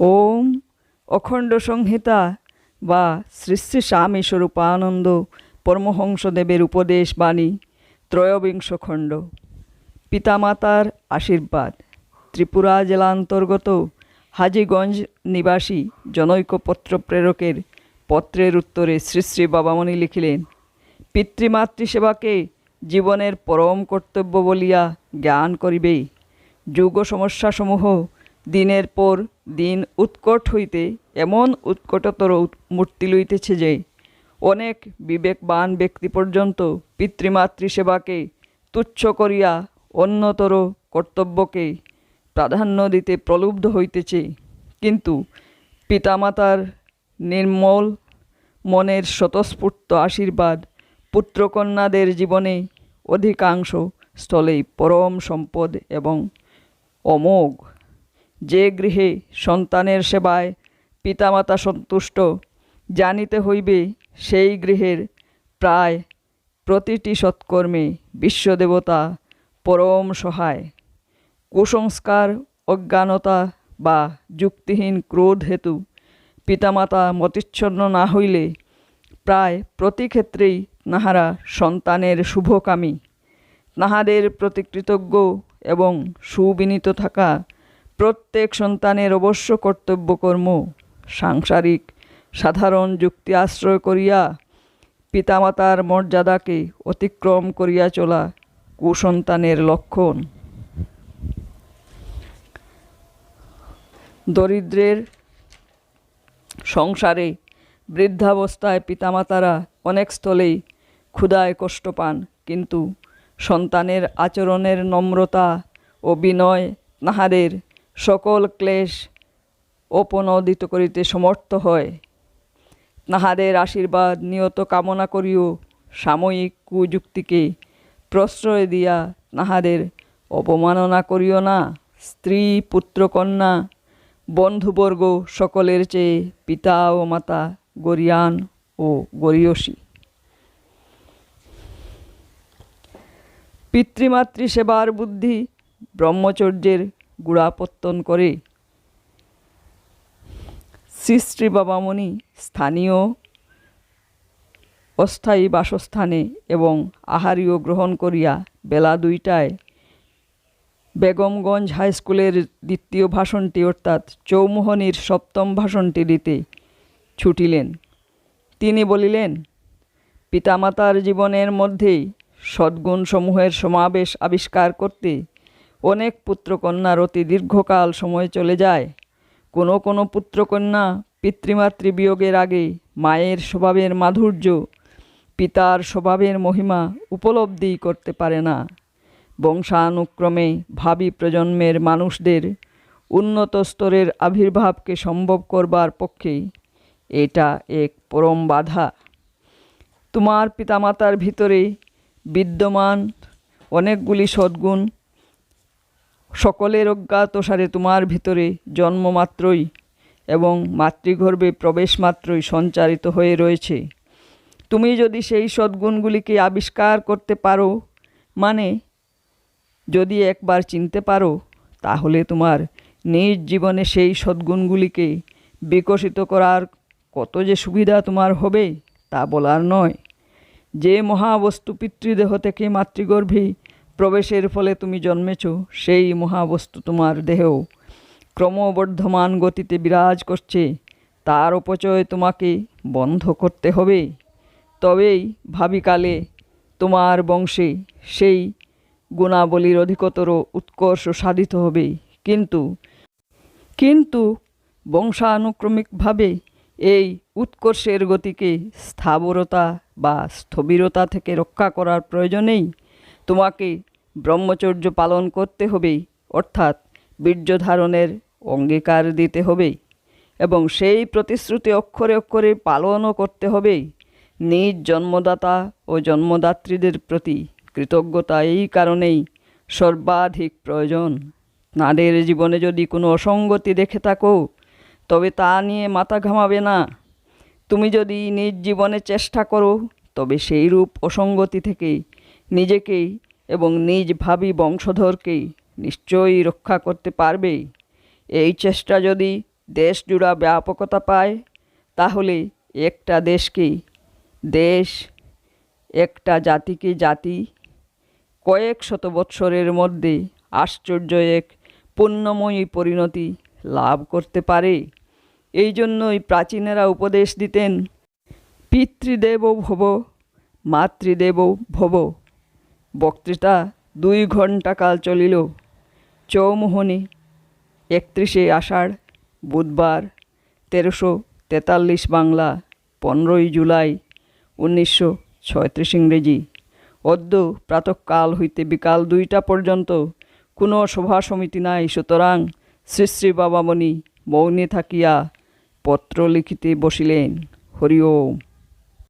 ওম অখণ্ড সংহিতা বা শ্রী শ্রী স্বামী স্বরূপানন্দ পরমহংসদেবের উপদেশ বাণী, ত্রয়োবিংশ খণ্ড। পিতামাতার আশীর্বাদ। ত্রিপুরা জেলা অন্তর্গত হাজিগঞ্জ নিবাসী জনৈক পত্র প্রেরকের পত্রের উত্তরে শ্রী শ্রী বাবামণি লিখিলেন পিতৃমাতৃ সেবাকে জীবনের পরম কর্তব্য বলিয়া জ্ঞান করিবে। যুগ সমস্যাসমূহ দিনের পর দিন উৎকট হইতে এমন উৎকটতর মূর্তি লইতেছে যে, অনেক বিবেকবান ব্যক্তি পর্যন্ত পিতৃমাতৃ সেবাকে তুচ্ছ করিয়া অন্যতর কর্তব্যকে প্রাধান্য দিতে প্রলুব্ধ হইতেছে। কিন্তু পিতামাতার নির্মল মনের স্বতঃস্ফূর্ত আশীর্বাদ পুত্রকন্যাদের জীবনে অধিকাংশ স্থলেই পরম সম্পদ এবং অমোঘ। যে গৃহে সন্তানের সেবায় পিতামাতা সন্তুষ্ট, জানিতে হইবে সেই গৃহের প্রায় প্রতিটি সৎকর্মে বিশ্বদেবতা পরম সহায়। কুসংস্কার, অজ্ঞানতা বা যুক্তিহীন ক্রোধ হেতু পিতামাতা মতিচ্ছন্ন না হইলে প্রায় প্রতি ক্ষেত্রেই তাহারা সন্তানের শুভকামী। তাহাদের প্রতি কৃতজ্ঞ এবং সুবিনীত থাকা প্রত্যেক সন্তানের অবশ্য কর্তব্যকর্ম। সাংসারিক, সাধারণ যুক্তি আশ্রয় করিয়া পিতামাতার মর্যাদাকে অতিক্রম করিয়া চলা কুসন্তানের লক্ষণ। দরিদ্রের সংসারে বৃদ্ধাবস্থায় পিতামাতারা অনেক স্থলেই ক্ষুধায় কষ্ট পান, কিন্তু সন্তানের আচরণের নম্রতা ও বিনয় তাহাদের সকল ক্লেশ অপনদিত করিতে সমর্থ হয়। তাহাদের আশীর্বাদ নিয়ত কামনা করিও, সাময়িক কুযুক্তিকে প্রশ্রয় দিয়া তাহাদের অপমাননা করিও না। স্ত্রী পুত্রকন্যা বন্ধুবর্গ সকলের চেয়ে পিতা ও মাতা গরিয়ান ও গরিয়সী। পিতৃমাতৃ সেবার বুদ্ধি ব্রহ্মচর্যের গুড়াপত্তন করে। শ্রী শ্রী বাবামণি স্থানীয় অস্থায়ী বাসস্থানে এবং আহারীয় গ্রহণ করিয়া বেলা দুইটায় বেগমগঞ্জ হাই স্কুলের দ্বিতীয় ভাষণটি অর্থাৎ চৌমোহনীর সপ্তম ভাষণটি দিতে ছুটিলেন। তিনি বলিলেন, পিতামাতার জীবনের মধ্যেই সদ্গুণসমূহের সমাবেশ আবিষ্কার করতে অনেক পুত্রকন্যার অতি দীর্ঘকাল সময় চলে যায়। কোনো কোনো পুত্রকন্যা পিতৃমাতৃ বিয়োগের আগে মায়ের স্বভাবের মাধুর্য, পিতার স্বভাবের মহিমা উপলব্ধি করতে পারে না। বংশানুক্রমে ভাবি প্রজন্মের মানুষদের উন্নত স্তরের আবির্ভাবকে সম্ভব করবার পক্ষে এটা এক পরম বাধা। তোমার পিতামাতার ভিতরে বিদ্যমান অনেকগুলি সদ্গুণ সকলের অজ্ঞাতসারে তোমার ভিতরে জন্মমাত্রই এবং মাতৃগর্ভে প্রবেশ মাত্রই সঞ্চারিত হয়ে রয়েছে। তুমি যদি সেই সদ্গুণগুলিকে আবিষ্কার করতে পারো মানে যদি একবার চিনতে পারো, তাহলে তোমার নিজ জীবনে সেই সদ্গুণগুলিকে বিকশিত করার কত যে সুবিধা তোমার হবে, তা বলার নয়। যে মহাবস্তু পিতৃদেহ থেকে মাতৃগর্ভে প্রবেশের ফলে তুমি জন্মেছ, সেই মহাবস্তু তোমার দেহেও। ক্রমবর্ধমান গতিতে বিরাজ করছে, তার অপচয় তোমাকে বন্ধ করতে হবে। তবেই ভাবিকালে তোমার বংশে সেই গুণাবলীর অধিকতর উৎকর্ষ সাধিত হবে। কিন্তু কিন্তু বংশানুক্রমিকভাবে এই উৎকর্ষের গতিকে স্থাবরতা বা স্থবিরতা থেকে রক্ষা করার প্রয়োজনেই তোমাকে ব্রহ্মচর্য পালন করতে হবে অর্থাৎ বীর্য ধারণের অঙ্গীকার দিতে হবে এবং সেই প্রতিশ্রুতি অক্ষরে অক্ষরে পালনও করতে হবে নিজ জন্মদাতা ও জন্মদাত্রীদের প্রতি কৃতজ্ঞতা এই কারণেই সর্বাধিক প্রয়োজন। তাঁদের জীবনে যদি কোনো অসঙ্গতি দেখে থাকো, তবে তা নিয়ে মাথা ঘামাবে না। তুমি যদি নিজ জীবনে চেষ্টা করো, তবে সেই রূপ অসঙ্গতি থেকে নিজেকেই এবং নিজ ভাবি বংশধরকেই নিশ্চয়ই রক্ষা করতে পারবে এই চেষ্টা যদি দেশজুড়া ব্যাপকতা পায়, তাহলে একটা দেশকে দেশ, একটা জাতিকে জাতি, কয়েক শত বৎসরের মধ্যে আশ্চর্য এক পুণ্যময়ী পরিণতি লাভ করতে পারে। এই জন্যই প্রাচীনেরা উপদেশ দিতেন, পিতৃদেব ভব, মাতৃদেব ভব। বক্তৃতা দুই ঘণ্টা কাল চলিল। চৌমুহনী, একত্রিশে আষাঢ়, বুধবার, তেরোশো তেতাল্লিশ বাংলা, পনেরোই জুলাই, উনিশশো ছয়ত্রিশ ইংরেজি। অদ্য প্রাতঃকাল হইতে বিকাল দুইটা পর্যন্ত কোনো সভা সমিতি নাই, সুতরাং শ্রী শ্রী বাবামণি মৌনে থাকিয়া পত্র লিখিতে বসিলেন। হরি ওম।